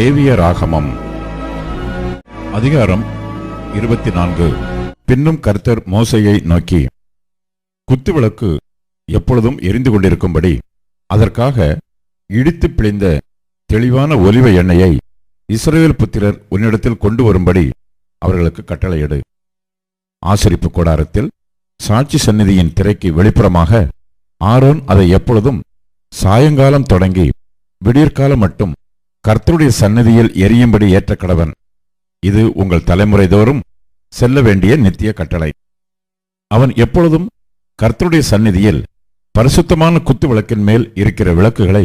லேவிய ராகமம். அதிகாரம் இருபத்தி நான்கு பின்னும் கர்த்தர் மோசையை நோக்கி குத்துவிளக்கு எப்பொழுதும் எரிந்து கொண்டிருக்கும்படி அதற்காக இடித்து பிழிந்த தெளிவான ஒலிவ எண்ணெயை இஸ்ரேல் புத்திரர் உன்னிடத்தில் கொண்டு வரும்படி அவர்களுக்கு கட்டளையிடு. ஆசரிப்பு கூடாரத்தில் சாட்சி சந்நிதியின் திரைக்கு வெளிப்புறமாக ஆரோன் அதை எப்பொழுதும் சாயங்காலம் தொடங்கி விடியற்காலம் மட்டும் கர்த்தருடைய சந்நிதியில் எரியும்படி ஏற்ற கடவன் இது உங்கள் தலைமுறை தோறும் செல்ல வேண்டிய நித்திய கட்டளை. அவன் எப்பொழுதும் கர்த்தருடைய சந்நிதியில் பரிசுத்தமான குத்து விளக்கின் மேல் இருக்கிற விளக்குகளை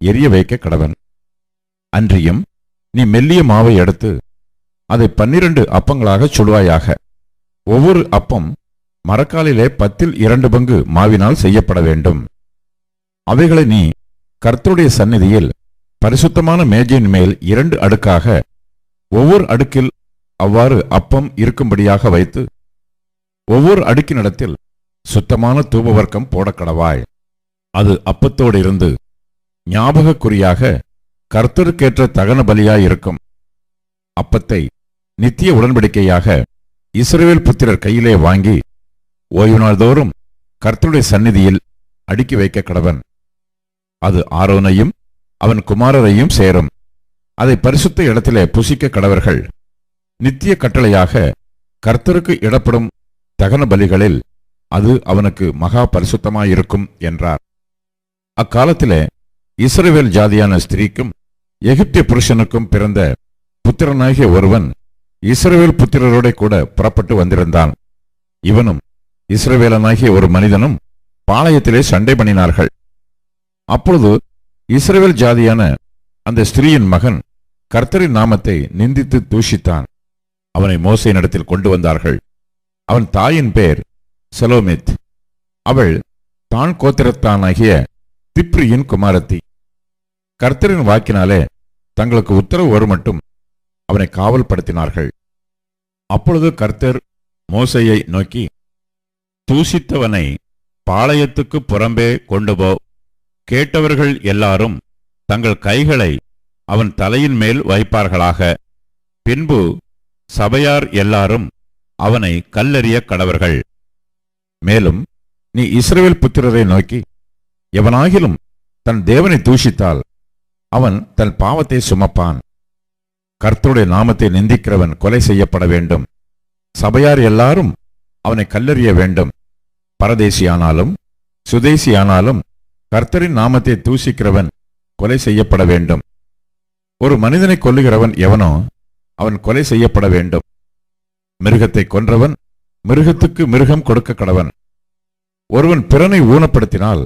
எரிய வைக்க கடவன். அன்றியும் நீ மெல்லிய மாவை எடுத்து அதை பன்னிரண்டு அப்பங்களாக சுடுவாயாக. ஒவ்வொரு அப்பம் மரக்காலிலே பத்தில் இரண்டு பங்கு மாவினால் செய்யப்பட வேண்டும். அவைகளை நீ கர்த்தருடைய சந்நிதியில் பரிசுத்தமான மேஜையின் மேல் இரண்டு அடுக்காக ஒவ்வொரு அடுக்கில் அவ்வாறு அப்பம் இருக்கும்படியாக வைத்து ஒவ்வொரு அடுக்கினிடத்தில் சுத்தமான தூபவர்க்கம் போடக்கடவாய். அது அப்பத்தோடு இருந்து ஞாபகக்குறியாக கர்த்தருக்கேற்ற தகன பலியாயிருக்கும். அப்பத்தை நித்திய உடன்படிக்கையாக இஸ்ரேல் புத்திரர் கையிலே வாங்கி ஓய்வு நாள் தோறும் கர்த்தருடைய சந்நிதியில் அடுக்கி வைக்க கடவன் அது ஆரோனையும் அவன் குமாரரையும் சேரும். அதை பரிசுத்த இடத்திலே புசிக்க கடவர்கள் நித்திய கட்டளையாக கர்த்தருக்கு இடப்படும் தகன பலிகளில் அது அவனுக்கு மகா பரிசுத்தமாயிருக்கும் என்றார். அக்காலத்திலே இஸ்ரவேல் ஜாதியான ஸ்திரீக்கும் எகிப்திய புருஷனுக்கும் பிறந்த புத்திரனாகிய ஒருவன் இஸ்ரவேல் புத்திரரோட கூட புறப்பட்டு வந்திருந்தான். இவனும் இஸ்ரவேலனாகிய ஒரு மனிதனும் பாளையத்திலே சண்டை பண்ணினார்கள். அப்பொழுது இஸ்ரேல் ஜாதியான அந்த ஸ்திரீயின் மகன் கர்த்தரின் நாமத்தை நிந்தித்து தூஷித்தான். அவனை மோசை நடத்தில் கொண்டு வந்தார்கள். அவன் தாயின் பேர் செலோமித். அவள் தான் கோத்திரத்தானாகிய திப்ரியின் குமாரத்தி. கர்த்தரின் வாக்கினாலே தங்களுக்கு உத்தரவு வரும் மட்டும் அவனை காவல்படுத்தினார்கள். அப்பொழுது கர்த்தர் மோசையை நோக்கி தூசித்தவனை பாளையத்துக்கு புறம்பே கொண்டு போ. கேட்டவர்கள் எல்லாரும் தங்கள் கைகளை அவன் தலையின் மேல் வைப்பார்களாக. பின்பு சபையார் எல்லாரும் அவனை கல்லறிய கடவர்கள். மேலும் நீ இஸ்ரவேல் புத்திரரை நோக்கி எவனாகிலும் தன் தேவனை தூஷித்தால் அவன் தன் பாவத்தை சுமப்பான். கர்த்தருடைய நாமத்தை நிந்திக்கிறவன் கொலை செய்யப்பட வேண்டும். சபையார் எல்லாரும் அவனை கல்லறிய வேண்டும். பரதேசியானாலும் சுதேசியானாலும் கர்த்தரின் நாமத்தை தூசிக்கிறவன் கொலை செய்யப்பட வேண்டும். ஒரு மனிதனை கொல்லுகிறவன் எவனோ அவன் கொலை செய்யப்பட வேண்டும். மிருகத்தை கொன்றவன் மிருகத்துக்கு மிருகம் கொடுக்க கடவன். ஒருவன் பிறனை ஊனப்படுத்தினால்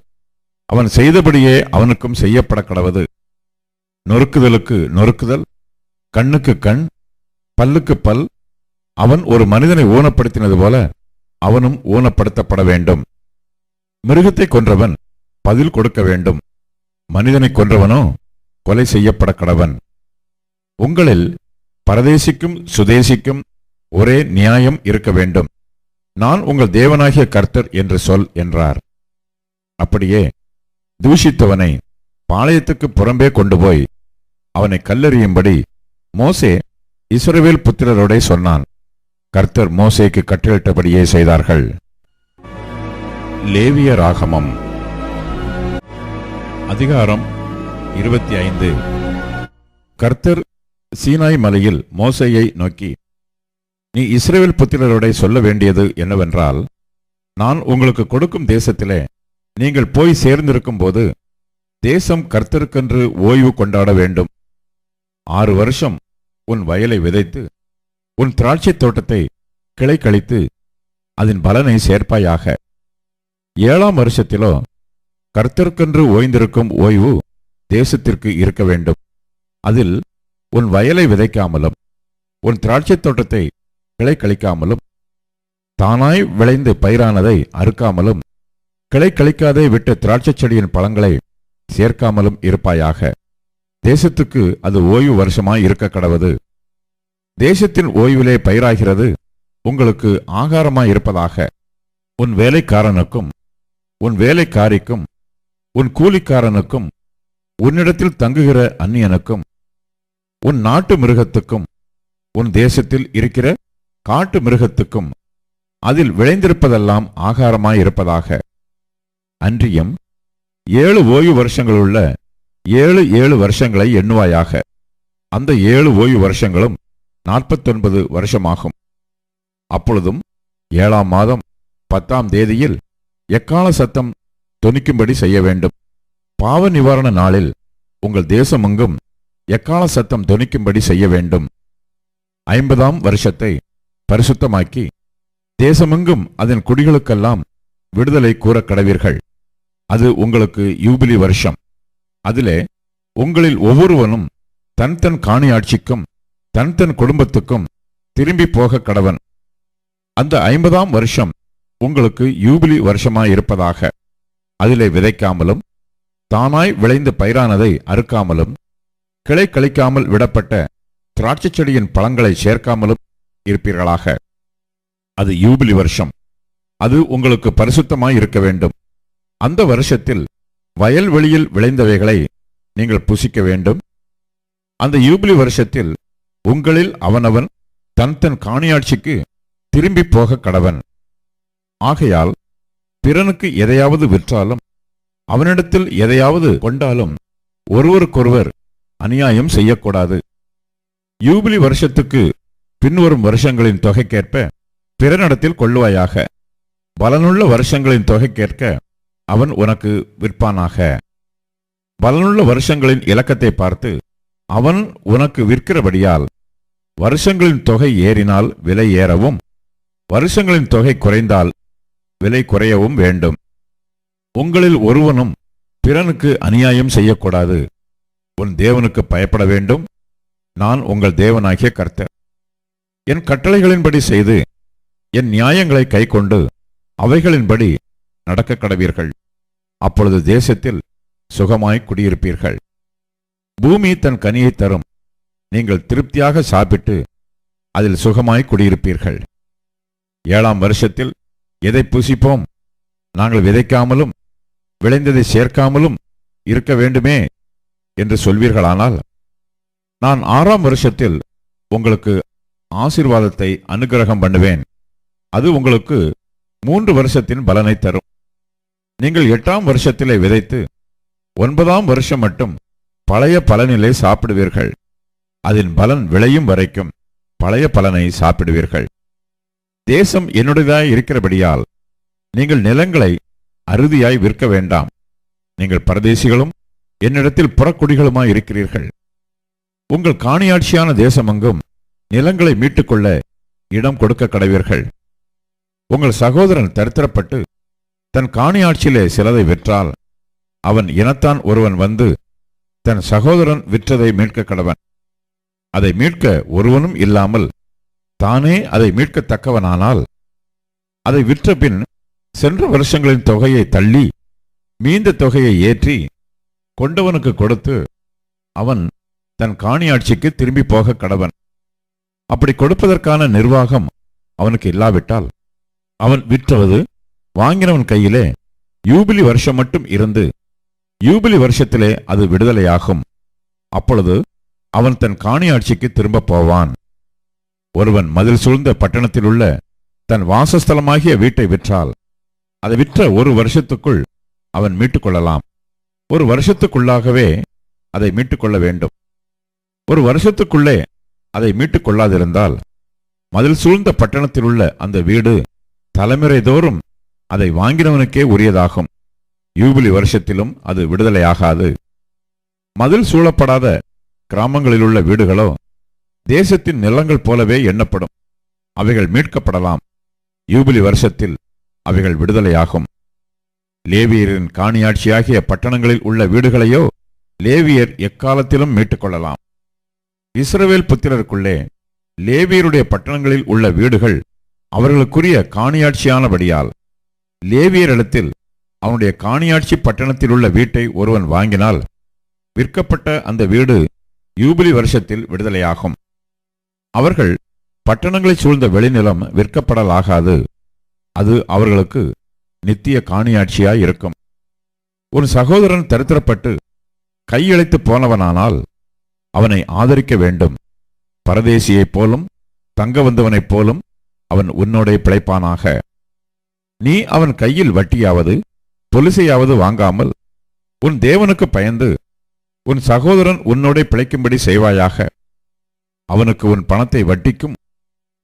அவன் செய்தபடியே அவனுக்கும் செய்யப்பட கடவது. நொறுக்குதலுக்கு நொறுக்குதல் கண்ணுக்கு கண் பல்லுக்கு பல் அவன் ஒரு மனிதனை ஊனப்படுத்தினது போல அவனும் ஊனப்படுத்தப்பட வேண்டும். மிருகத்தை கொன்றவன் பதில் கொடுக்க வேண்டும். மனிதனை கொன்றவனோ கொலை செய்யப்பட கடவன் உங்களில் பரதேசிக்கும் சுதேசிக்கும் ஒரே நியாயம் இருக்க வேண்டும். நான் உங்கள் தேவனாகிய கர்த்தர் என்று சொல் என்றார். அப்படியே தூஷித்தவனை பாளையத்துக்கு புறம்பே கொண்டு போய் அவனை கல்லெறியும்படி மோசே இஸ்ரவேல் புத்திரரோடே சொன்னான். கர்த்தர் மோசேக்கு கட்டளிட்டபடியே செய்தார்கள். லேவிய ராகமம் அதிகாரம் இருபத்தி ஐந்து. கர்த்தர் சீனாய் மலையில் மோசையை நோக்கி நீ இஸ்ரேல் புத்திரருடைய சொல்ல வேண்டியது என்னவென்றால் நான் உங்களுக்கு கொடுக்கும் தேசத்திலே நீங்கள் போய் சேர்ந்திருக்கும் போது தேசம் கர்த்தருக்கென்று ஓய்வு கொண்டாட வேண்டும். ஆறு வருஷம் உன் வயலை விதைத்து உன் திராட்சைத் தோட்டத்தை கிளை கழித்து அதன் பலனை சேர்ப்பாயாக. ஏழாம் வருஷத்திலோ கர்த்தர்க்கென்று ஓய்ந்திருக்கும் ஓய்வு தேசத்திற்கு இருக்க வேண்டும். அதில் உன் வயலை விதைக்காமலும் உன் திராட்சைத் தோட்டத்தை கிளை கழிக்காமலும் தானாய் விளைந்து பயிரானதை அறுக்காமலும் கிளை கழிக்காதே விட்ட திராட்சைச் செடியின் பழங்களை சேர்க்காமலும் இருப்பாயாக. தேசத்துக்கு அது ஓய்வு வருஷமாய் இருக்க கடவது. தேசத்தின் ஓய்விலே பயிராகிறது உங்களுக்கு ஆகாரமாய் இருப்பதாக. உன் வேலைக்காரனுக்கும் உன் வேலைக்காரிக்கும் உன் கூலிக்காரனுக்கும் உன்னிடத்தில் தங்குகிற அந்நியனுக்கும் உன் நாட்டு மிருகத்துக்கும் உன் தேசத்தில் இருக்கிற காட்டு மிருகத்துக்கும் அதில் விளைந்திருப்பதெல்லாம் ஆகாரமாய் இருப்பதாக அன்றியும் ஏழு ஓய்வு வருஷங்களுள்ள ஏழு ஏழு வருஷங்களை எண்ணுவாயாக. அந்த ஏழு ஓய்வு வருஷங்களும் நாற்பத்தொன்பது வருஷமாகும். அப்பொழுதும் ஏழாம் மாதம் பத்தாம் தேதியில் எக்கால சத்தம் தொனிக்கும்படி செய்ய வேண்டும். பாவ நிவாரண நாளில் உங்கள் தேசமெங்கும் எக்கால சத்தம் தொனிக்கும்படி செய்ய வேண்டும். ஐம்பதாம் வருஷத்தை பரிசுத்தமாக்கி தேசமெங்கும் அதன் குடிகளுக்கெல்லாம் விடுதலை கூற கடவீர்கள். அது உங்களுக்கு யூபிலி வருஷம். அதிலே உங்களில் ஒவ்வொருவனும் தன் தன் காணியாட்சிக்கும் தன் தன் குடும்பத்துக்கும் திரும்பி போக கடவன். அந்த ஐம்பதாம் வருஷம் உங்களுக்கு யூபிலி வருஷமாயிருப்பதாக. அதிலே விதைக்காமலும் தானாய் விளைந்த பயிரானதை அறுக்காமலும் கிளை கழிக்காமல் விடப்பட்ட திராட்சைச் செடியின் பழங்களை சேர்க்காமலும் இருப்பீர்களாக. அது யூபிலி வருஷம். அது உங்களுக்கு பரிசுத்தமாய் இருக்க வேண்டும். அந்த வருஷத்தில் வயல்வெளியில் விளைந்தவைகளை நீங்கள் புசிக்க வேண்டும். அந்த யூபிலி வருஷத்தில் உங்களில் அவனவன் தன் தன் காணியாட்சிக்கு திரும்பி போக கடவன். ஆகையால் பிறனுக்கு எதையாவது விற்றாலும் அவனிடத்தில் எதையாவது கொண்டாலும் ஒருவருக்கொருவர் அநியாயம் செய்யக்கூடாது. யூபிலி வருஷத்துக்கு பின்வரும் வருஷங்களின் தொகைக்கேற்ப பிறனிடத்தில் கொள்ளுவாயாக. பலனுள்ள வருஷங்களின் தொகைக்கேற்க அவன் உனக்கு விற்பானாக. பலனுள்ள வருஷங்களின் இலக்கத்தை பார்த்து அவன் உனக்கு விற்கிறபடியால் வருஷங்களின் தொகை ஏறினால் விலை ஏறவும் வருஷங்களின் தொகை குறைந்தால் விலை குறையவும் வேண்டும். உங்களில் ஒருவனும் பிறனுக்கு அநியாயம் செய்யக்கூடாது. உன் தேவனுக்கு பயப்பட வேண்டும். நான் உங்கள் தேவனாகிய கர்த்தர். என் கட்டளைகளின்படி செய்து என் நியாயங்களை கைக்கொண்டு அவைகளின்படி நடக்க கடவீர்கள். அப்பொழுது தேசத்தில் சுகமாய் குடியிருப்பீர்கள். பூமி தன் கனியை தரும். நீங்கள் திருப்தியாக சாப்பிட்டு அதில் சுகமாய் குடியிருப்பீர்கள். ஏழாம் வருஷத்தில் எதை புசிப்போம்? நாங்கள் விதைக்காமலும் விளைந்ததை சேர்க்காமலும் இருக்க வேண்டுமே என்று சொல்வீர்களானால் நான் ஆறாம் வருஷத்தில் உங்களுக்கு ஆசீர்வாதத்தை அனுக்கிரகம் பண்ணுவேன். அது உங்களுக்கு மூன்று வருஷத்தின் பலனை தரும். நீங்கள் எட்டாம் வருஷத்திலே விதைத்து ஒன்பதாம் வருஷம் மட்டும் பழைய பலனிலே சாப்பிடுவீர்கள். அதன் பலன் விளையும் வரைக்கும் பழைய பலனை சாப்பிடுவீர்கள். தேசம் என்னுடையதாய் இருக்கிறபடியால் நீங்கள் நிலங்களை அறுதியாய் விற்க வேண்டாம். நீங்கள் பரதேசிகளும் என்னிடத்தில் புறக்குடிகளுமாய் இருக்கிறீர்கள். உங்கள் காணியாட்சியான தேசமெங்கும் நிலங்களை மீட்டுக்கொள்ள இடம் கொடுக்க கடவீர்கள். உங்கள் சகோதரன் தரித்திரப்பட்டு தன் காணியாட்சியிலே சிலதை விற்றால் அவன் இனத்தான் ஒருவன் வந்து தன் சகோதரன் விற்றதை மீட்க கடவன். அதை மீட்க ஒருவனும் இல்லாமல் தானே அதை மீட்கத்தக்கவனானால் அதை விற்ற பின் சென்ற வருஷங்களின் தொகையை தள்ளி மீந்த தொகையை ஏற்றி கொண்டவனுக்கு கொடுத்து அவன் தன் காணியாட்சிக்கு திரும்பி போக கடவன். அப்படி கொடுப்பதற்கான நிர்வாகம் அவனுக்கு இல்லாவிட்டால் அவன் விற்றது வாங்கினவன் கையிலே யூபிலி வருஷம் மட்டும் இருந்து யூபிலி வருஷத்திலே அது விடுதலையாகும். அப்பொழுது அவன் தன் காணியாட்சிக்கு திரும்ப போவான். ஒருவன் மதில் சூழ்ந்த பட்டணத்தில் உள்ள தன் வாசஸ்தலமாகிய வீட்டை விற்றால் அதை விற்ற ஒரு வருஷத்துக்குள் அவன் மீட்டுக்கொள்ளலாம். ஒரு வருஷத்துக்குள்ளாகவே அதை மீட்டுக்கொள்ள வேண்டும். ஒரு வருஷத்துக்குள்ளே அதை மீட்டுக் கொள்ளாதிருந்தால் மதில் சூழ்ந்த பட்டணத்தில் உள்ள அந்த வீடு தலைமுறை தோறும் அதை வாங்கினவனுக்கே உரியதாகும். யூபிலி வருஷத்திலும் அது விடுதலையாகாது. மதில் சூழப்படாத கிராமங்களிலுள்ள வீடுகளோ தேசத்தின் நிலங்கள் போலவே எண்ணப்படும். அவைகள் மீட்கப்படலாம். யூபிலி வருஷத்தில் அவைகள் விடுதலையாகும். லேவியரின் காணியாட்சியாகிய பட்டணங்களில் உள்ள வீடுகளையோ லேவியர் எக்காலத்திலும் மீட்டுக்கொள்ளலாம். இஸ்ரவேல் புத்திரருக்குள்ளே லேவியருடைய பட்டணங்களில் உள்ள வீடுகள் அவர்களுக்குரிய காணியாட்சியானபடியால் லேவியரிடத்தில் அவனுடைய காணியாட்சி பட்டணத்தில் உள்ள வீட்டை ஒருவன் வாங்கினால் விற்கப்பட்ட அந்த வீடு யூபிலி வருஷத்தில் விடுதலையாகும். அவர்கள் பட்டணங்களைச் சூழ்ந்த வெளிநிலம் விற்கப்படலாகாது. அது அவர்களுக்கு நித்திய காணியாட்சியாய் இருக்கும். ஒரு சகோதரன் தரித்திரப்பட்டு கையழைத்து போனவனானால் அவனை ஆதரிக்க வேண்டும். பரதேசியைப் போலும் தங்க வந்தவனைப் போலும் அவன் உன்னோடே பிழைப்பானாக. நீ அவன் கையில் வட்டியாவது பொலிசையாவது வாங்காமல் உன் தேவனுக்கு பயந்து உன் சகோதரன் உன்னோடே பிழைக்கும்படி செய்வாயாக. அவனுக்கு உன் பணத்தை வட்டிக்கும்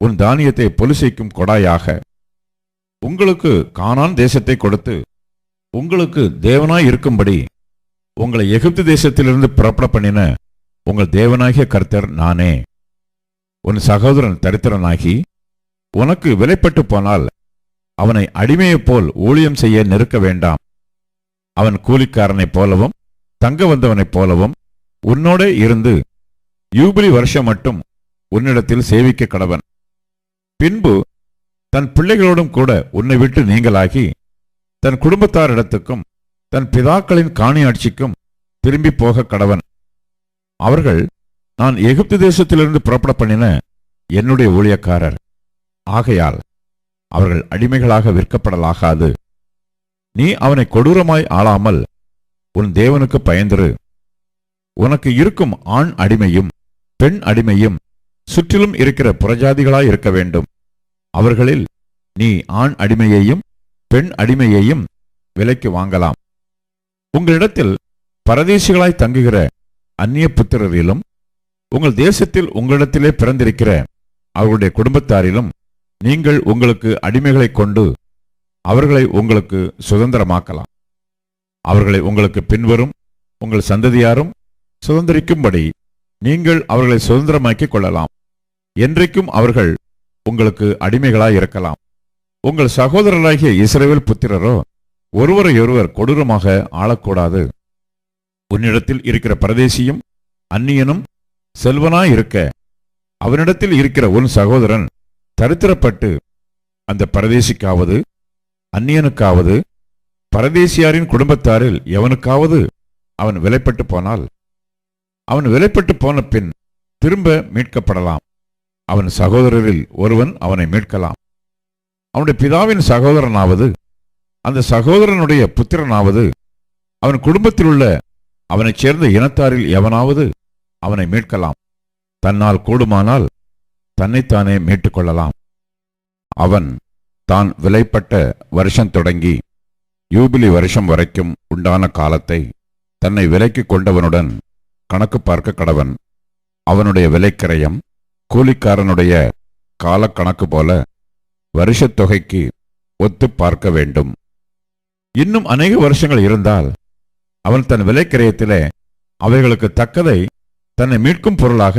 உன் தானியத்தை பொலிசைக்கும் கொடாயாக. உங்களுக்கு கானான் தேசத்தை கொடுத்து உங்களுக்கு தேவனாய் இருக்கும்படி உங்களை எகிப்து தேசத்திலிருந்து புறப்பட பண்ணின உங்கள் தேவனாகிய கர்த்தர் நானே. உன் சகோதரன் தரித்திரனாகி உனக்கு விலைப்பட்டு போனால் அவனை அடிமையைப் போல் ஊழியம் செய்ய நெருக்க வேண்டாம். அவன் கூலிக்காரனைப் போலவும் தங்க வந்தவனைப் போலவும் உன்னோடே இருந்து யூபிலி வருஷம் மட்டும் உன்னிடத்தில் சேவிக்க கடவன். பின்பு தன் பிள்ளைகளோடும் கூட உன்னை விட்டு நீங்களாகி தன் குடும்பத்தாரிடத்துக்கும் தன் பிதாக்களின் காணியாட்சிக்கும் திரும்பி போக கடவன். அவர்கள் நான் எகிப்து தேசத்திலிருந்து புறப்பட பண்ணின என்னுடைய ஊழியக்காரர். ஆகையால் அவர்கள் அடிமைகளாக விற்கப்படலாகாது. நீ அவனை கொடூரமாய் ஆளாமல் உன் தேவனுக்கு பயந்திரு. உனக்கு இருக்கும் ஆண் அடிமையும் பெண் அடிமையும் சுற்றிலும் இருக்கிற புறஜாதிகளாய் இருக்க வேண்டும். அவர்களில் நீ ஆண் அடிமையையும் பெண் அடிமையையும் விலைக்கு வாங்கலாம். உங்களிடத்தில் பரதேசிகளாய் தங்குகிற அந்நிய புத்திரரிலும் உங்கள் தேசத்தில் உங்களிடத்திலே பிறந்திருக்கிற அவர்களுடைய குடும்பத்தாரிலும் நீங்கள் உங்களுக்கு அடிமைகளைக் கொண்டு அவர்களை உங்களுக்கு சுதந்திரமாக்கலாம். அவர்களை உங்களுக்கு பின்வரும் உங்கள் சந்ததியாரும் சுதந்திரிக்கும்படி நீங்கள் அவர்களை சுதந்திரமாக்கிக் கொள்ளலாம். என்றைக்கும் அவர்கள் உங்களுக்கு அடிமைகளாய் இருக்கலாம். உங்கள் சகோதரராகிய இஸ்ரவேல் புத்திரரோ ஒருவரையொருவர் கொடூரமாக ஆளக்கூடாது. உன்னிடத்தில் இருக்கிற பரதேசியும் அந்நியனும் செல்வனாய் இருக்க அவனிடத்தில் இருக்கிற உன் சகோதரன் தரித்திரப்பட்டு அந்த பரதேசிக்காவது அந்நியனுக்காவது பரதேசியாரின் குடும்பத்தாரில் எவனுக்காவது அவன் விலைப்பட்டு போனால் அவன் விலைப்பட்டு போன பின் திரும்ப மீட்கப்படலாம். அவன் சகோதரரில் ஒருவன் அவனை மீட்கலாம். அவனுடைய பிதாவின் சகோதரனாவது அந்த சகோதரனுடைய புத்திரனாவது அவன் குடும்பத்திலுள்ள அவனைச் சேர்ந்த இனத்தாரில் எவனாவது அவனை மீட்கலாம். தன்னால் கூடுமானால் தன்னைத்தானே மீட்டுக் கொள்ளலாம் அவன் தான் விலைப்பட்ட வருஷம் தொடங்கி யூபிலி வருஷம் வரைக்கும் உண்டான காலத்தை தன்னை விலைக்கு கொண்டவனுடன் கணக்கு பார்க்க கடவன். அவனுடைய விலைக்கிரயம் கூலிக்காரனுடைய காலக்கணக்கு போல வருஷத் தொகைக்கு ஒத்து பார்க்க வேண்டும். இன்னும் அநேக வருஷங்கள் இருந்தால் அவன் தன் விலைக்கிரயத்திலே அவைகளுக்கு தக்கதை தன்னை மீட்கும் பொருளாக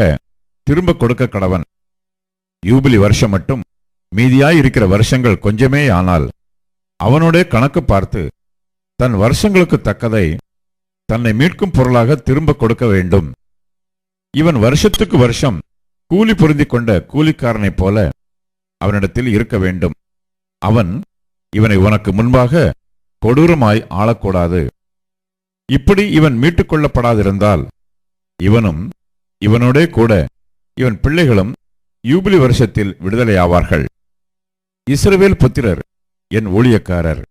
திரும்ப கொடுக்க கடவன். யூபிலி வருஷம் மட்டும் மீதியாய் இருக்கிற வருஷங்கள் கொஞ்சமே ஆனால் அவனுடைய கணக்கு பார்த்து தன் வருஷங்களுக்கு தக்கதை தன்னை மீட்கும் பொருளாக திரும்ப கொடுக்க வேண்டும். இவன் வருஷத்துக்கு வருஷம் கூலி பொருந்திக் கொண்ட கூலிக்காரனைப் போல அவனிடத்தில் இருக்க வேண்டும். அவன் இவனை உனக்கு முன்பாக கொடூரமாய் ஆளக்கூடாது. இப்படி இவன் மீட்டுக் கொள்ளப்படாதிருந்தால் இவனும் இவனோடே கூட இவன் பிள்ளைகளும் யூபிலி வருஷத்தில் விடுதலையாவார்கள். இஸ்ரவேல் புத்திரர் என் ஊழியக்காரர்.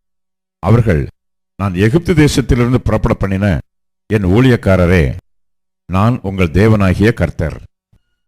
அவர்கள் நான் எகிப்து தேசத்திலிருந்து புறப்பட பண்ணின என் ஊழியக்காரரே நான் உங்கள் தேவனாகிய கர்த்தர்.